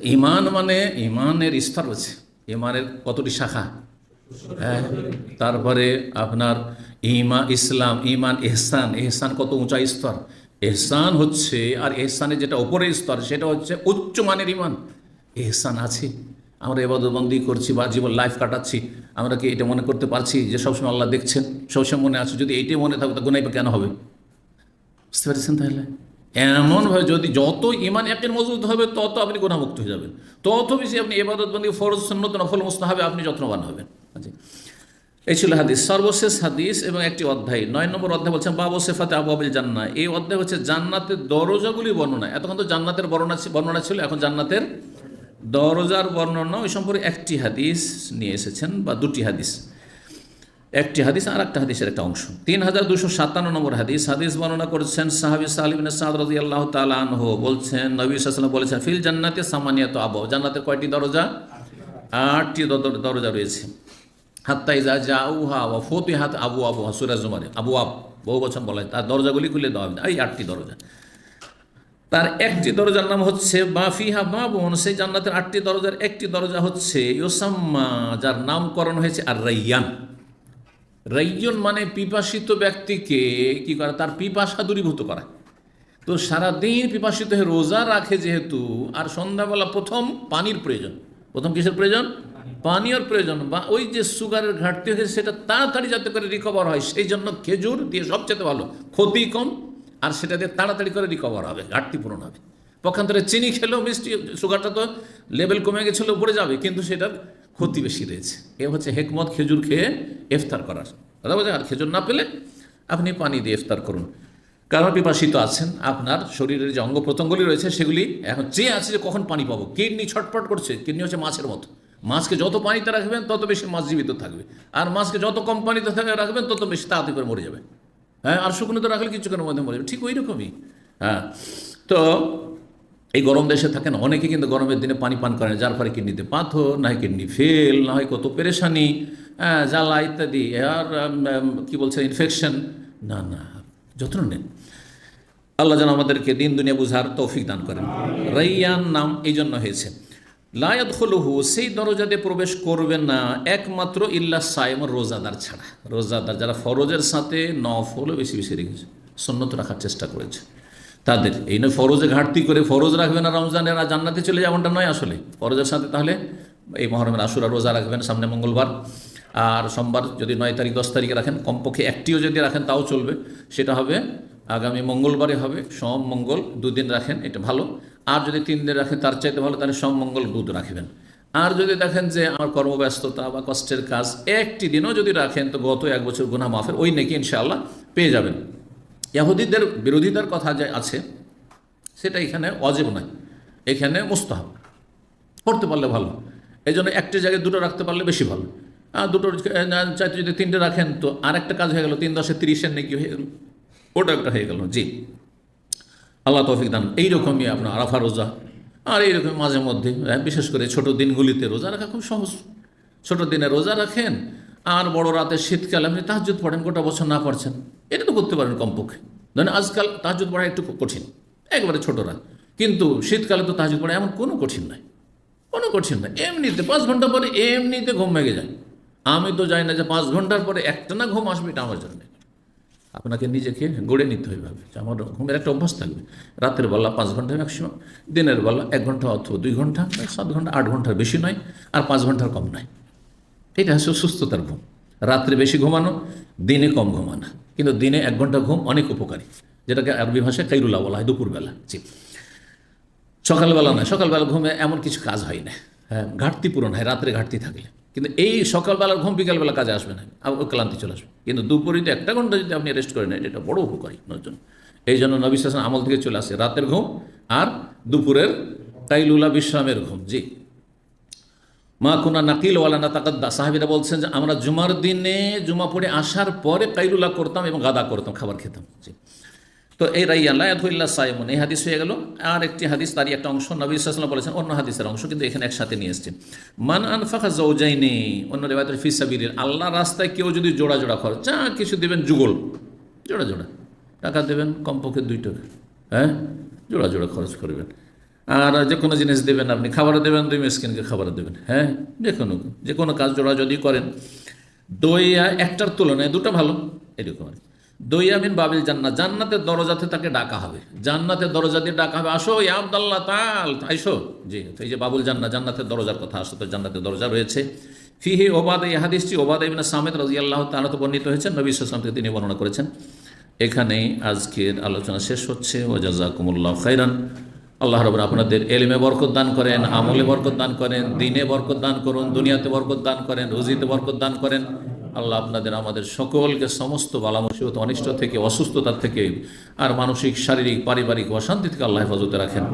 তো ইমান মানে ইমানের স্তর আছে ইমানের কতটি শাখা? হ্যাঁ? তারপরে আপনার ইমা, ইসলাম, ইমান এহসান এহসান কত উঁচা স্তর? এহসান হচ্ছে, আর এহসানের যেটা ওপরের স্তর, সেটা হচ্ছে উচ্চ মানের ইমান। এহসান আছে। আমরা এবাদতবন্দি করছি বা জীবন লাইফ কাটাচ্ছি। আমরা কি এটা মনে করতে পারছি যে সবসময় আল্লাহ দেখছেন? সবসময় মনে আছে, যদি এইটাই মনে থাকবে তা গুনাই বা কেন হবে? বুঝতে পেরেছেন তাহলে? এমনভাবে যদি যত ইমান একের মজবুত হবে, তত আপনি গুণামুক্ত হয়ে যাবেন। তত বেশি আপনি এবাদতবন্দি ফরজ, সন্নত, নফল মুস্তা হবে আপনি যত্নবান হবেন। আচ্ছা। এই ছিল হাদিস, সর্বশেষ হাদিস এবং একটি অধ্যায়। নয় নম্বর অধ্যায় বলছেন, বাবু সেফাতে আবু আবিল জান্না এই অধ্যায় হচ্ছে জান্নাতের দরজাগুলি বর্ণনা। এতক্ষণ তো জান্নাতের বর্ণনা বর্ণনা ছিল, এখন জান্নাতের দরজার বর্ণনা ওই সম্পর্কে একটি হাদিস নিয়ে এসেছেন বা দুটি হাদিস। একটি হাদিস আর একটা হাদিসের একটা অংশ। তিন হাজার দুশো সাতান্ন নম্বর হাদিস হাদিস বর্ণনা করেছেন সাহাবি সালিবিন সাদ রাজি আল্লাহ তালাহ বলছেন, নবী সাল্লাম বলেছেন, ফিল জান্নাতে সামানিয়াত আব জান্নাতের কয়টি দরজা? আটটি দর- দরজা রয়েছে। হাত্তা ইজা যা উহা ওয়া ফতি হাত আবু আবু সুরাজ জুমারে। আবু আব, বহু বছর বলা তার দরজাগুলি খুলে দেওয়া হবে এই আটটি দরজা। তার একটি দরজার নাম হচ্ছে বাফিহা বাবন। সেই জান্নাতের আটটি দরজার একটি দরজা হচ্ছে ইয়োসাম্মা যার নামকরণ হয়েছে আর রাইয়ান রাইয়ন মানে পিপাসিত ব্যক্তিকে কি করে? তার পিপাসা দূরীভূত করা। তো সারাদিন পিপাসিত হয়ে রোজা রাখে যেহেতু, আর সন্ধ্যাবেলা প্রথম পানির প্রয়োজন। প্রথম কিসের প্রয়োজন? পানীয়র প্রয়োজন। বা ওই যে সুগারের ঘাটতি হয়েছে, সেটা তাড়াতাড়ি যাতে করে রিকভার হয়, সেই জন্য খেজুর দিয়ে সবচেয়ে ভালো। ক্ষতি কম, আর সেটা দিয়ে তাড়াতাড়ি করে রিকভার হবে, ঘাটতি পূরণ হবে। পক্ষান্তরে চিনি খেলেও মিষ্টি, সুগারটা তো লেভেল কমে গেছিল, উপরে যাবে। কিন্তু সেটার ক্ষতি বেশি রয়েছে। এ হচ্ছে হেকমত খেজুর খেয়ে ইফতার করার। কথা বলছে আর খেজুর না পেলে আপনি পানি দিয়ে ইফতার করুন। কারণ পিপাসিত আছেন? আপনার শরীরের যে অঙ্গ প্রত্যঙ্গগুলি রয়েছে, সেগুলি এখন চেয়ে আছে যে কখন পানি পাবো। কিডনি ছটফট করছে। কিডনি হচ্ছে মাছের মতো। মাছকে যত পানিতে রাখবেন, তত বেশি মাছ জীবিত থাকবে। আর মাছকে যত কম পানিতে থাকে রাখবেন, তত বেশি তাড়াতাড়ি করে মরে যাবে। হ্যাঁ আর শুকনোতে রাখলে কিছুক্ষণের মধ্যে মরে যাবে। ঠিক ওই রকমই। হ্যাঁ তো এই গরম দেশে থাকেন অনেকে কিন্তু গরমের দিনে পানি পান করেন যার ফলে কিডনিতে পাথর না হয় কিডনি ফেল না হয় কত পেরেশানি হ্যাঁ, জ্বালা ইত্যাদি আর কি বলছে ইনফেকশন না না যত্ন নেন। আল্লাহ যেন আমাদেরকে দিন দুনিয়া বুঝার তৌফিক দান করেন। রাইয়ান নাম এই জন্য হয়েছে। লায়াত হলুহু সেই দরজাতে প্রবেশ করবে না একমাত্র ইল্লা সাইম রোজাদার ছাড়া। রোজাদার যারা ফরজের সাথে নফলও বেশি বেশি রেখেছে সন্ন্যত রাখার চেষ্টা করেছে। তাদের। এই নয় ফরজে ঘাটতি করে ফরজ রাখবে না রমজানের আর জান্নাতে চলে যাবেনটা নয় আসলে। ফরজের সাথে তাহলে এই মহরমের আশুরা রোজা রাখবেন সামনে মঙ্গলবার। আর সোমবার যদি নয় তারিখ, দশ তারিখে রাখেন, কমপক্ষে একটিও যদি রাখেন তাও চলবে। সেটা হবে আগামী মঙ্গলবারে হবে, সোম, মঙ্গল দুদিন রাখেন, এটা ভালো। আর যদি তিন দিন রাখেন, তার চাইতে ভালো তাহলে সোম, মঙ্গল, বুধ রাখবেন। আর যদি দেখেন যে আমার কর্মব্যস্ততা বা কষ্টের কাজ একটি দিনও যদি রাখেন, তো গত এক বছর গুনা মাফের ওই নাকি ইনশাআল্লাহ পেয়ে যাবেন। ইয়াহুদিদের বিরোধিতার কথা যে আছে সেটা এখানে অজেব নয়। এখানে মুস্তাহাব। করতে পারলে ভালো। এই জন্য একটা জায়গায় দুটো রাখতে পারলে বেশি ভালো। আর দুটোর চাইতে যদি তিনটে রাখেন তো আর একটা কাজ হয়ে গেল তিন দশে তিরিশের নাকি হয়ে গেল। ওটা একটা হয়ে গেল জি। আল্লাহ তৌফিক দান। এইরকমই আপনার আরাফা রোজা। আর এইরকম মাঝে মধ্যে হ্যাঁ, বিশেষ করে ছোট দিনগুলিতে রোজা রাখা খুব সহজ। ছোট দিনে রোজা রাখেন আর বড় রাতে শীতকালে, আপনি তাহাজুদ পড়েন, গোটা বছর না পড়ছেন। এটা তো করতে পারেন কমপক্ষে। ধরেন আজকাল তাহাজুদ পড়া একটু কঠিন, একবারে ছোটরা কিন্তু শীতকালে তো তাহাজুদ পড়া এমন কোনো কঠিন নয়। কোনো কঠিন নয়। এমনিতে পাঁচ ঘণ্টা পরে এমনিতে ঘুম ভেঙে যায়। আমি তো যাই না যে পাঁচ ঘণ্টার পরে একটা না ঘুম আসবে এটা আমার জন্য আপনাকে নিজেকে গড়ে নিতে হবে ভাবে আমার ঘুমের একটা অভ্যাস থাকবে। রাতের বেলা পাঁচ ঘণ্টা ম্যাক্সিমাম দিনের বেলা এক ঘণ্টা অথবা দুই ঘণ্টা, সাত ঘণ্টা, আট ঘণ্টার বেশি নয়, আর পাঁচ ঘণ্টার কম নয়। এটা হচ্ছে সুস্থতার ঘুম। রাত্রে বেশি ঘুমানো, দিনে কম ঘুমানো। কিন্তু দিনে এক ঘণ্টা ঘুম অনেক উপকারী। যেটাকে আরবি ভাষায় কাইরুল্লা বলা হয় দুপুরবেলা। জি। সকালবেলা নয়, সকালবেলা ঘুমে এমন কিছু কাজ হয় না। হ্যাঁ ঘাটতি পূরণ হয়, রাত্রে ঘাটতি থাকলে। কিন্তু এই সকালবেলার ঘুম বিকালবেলা কাজে আসবে না ক্লান্তি চলে আসবে। কিন্তু দুপুরে একটা ঘণ্টা যদি আপনি রেস্ট করে নেন এটা বড় উপকারী আপনার জন্য এই জন্য নবী আমল থেকে চলে আসে রাতের ঘুম আর দুপুরের তাইলুলা বিশ্রামের ঘুম। জি। মা কুনা নাকিল ওয়ালা না তাকাদ্দা। সাহাবিরা বলছেন যে, আমরা জুমার দিনে, জুমা পড়ে আসার পরে কাইলুলা করতাম এবং গাদা করতাম, খাবার খেতাম। তো এই রাইয়াল্লাহ আদুল্লাহ সাইমন, এই হাদিস হয়ে গেল। আর একটি হাদিস, তারই একটা অংশ, নবী বলেছেন, অন্য হাদিসের অংশ, কিন্তু এখানে একসাথে নিয়ে এসছে। মান আনফাখা জৌজাইনি অন্য রেবায়তের ফিসাবির আল্লাহ রাস্তায় কেউ যদি জোড়া জোড়া খরচ যা কিছু দেবেন যুগল, জোড়া জোড়া। টাকা দেবেন, কমপক্ষে দুই টাকা হ্যাঁ? জোড়া জোড়া খরচ করবেন। আর যে কোনো জিনিস দেবেন আপনি, খাবার দেবেন, দুই মিসকিনকে খাবার দেবেন হ্যাঁ? যে কোনো যে কোনো কাজ জোড়া যদি করেন। দইয়া একটার তুলনায় দুটো ভালো, এরকম আর। দইয়া মিন বাবিল জান্নাত, জান্নাতের দরজাতে তাকে ডাকা হবে। জান্নাতের দরজা দিয়ে ডাকা হবে, আসো আবদাল্লাহ তাল, আইসো। জি এই যে বাবুল জান্নাত, জান্নাতের দরজার কথা আসো তো জান্নাতের দরজা রয়েছে। ফিহি ওবাদ, এই হাদিসটি ওবাদ ইবনে সামেদ রাজিয়াল্লাহ তাআলা তো বর্ণিত হয়েছেন নবী থেকে তিনি বর্ণনা করেছেন। এখানেই আজকের আলোচনা শেষ হচ্ছে ও জাজাকুমুল্লাহ খাইরান আল্লাহ রব আপনাদের এলিমে বরকত দান করেন, আমলে বরকত দান করেন, দিনে বরকত দান করুন, দুনিয়াতে বরকত দান করেন, রুজিতে বরকত দান করেন। আল্লাহ আপনাদের, আমাদের সকলকে সমস্ত বালা মুসিবত, অনিষ্ট থেকে, অসুস্থতার থেকে, আর মানসিক, শারীরিক, পারিবারিক অশান্তি থেকে আল্লাহ হেফাজতে রাখেন।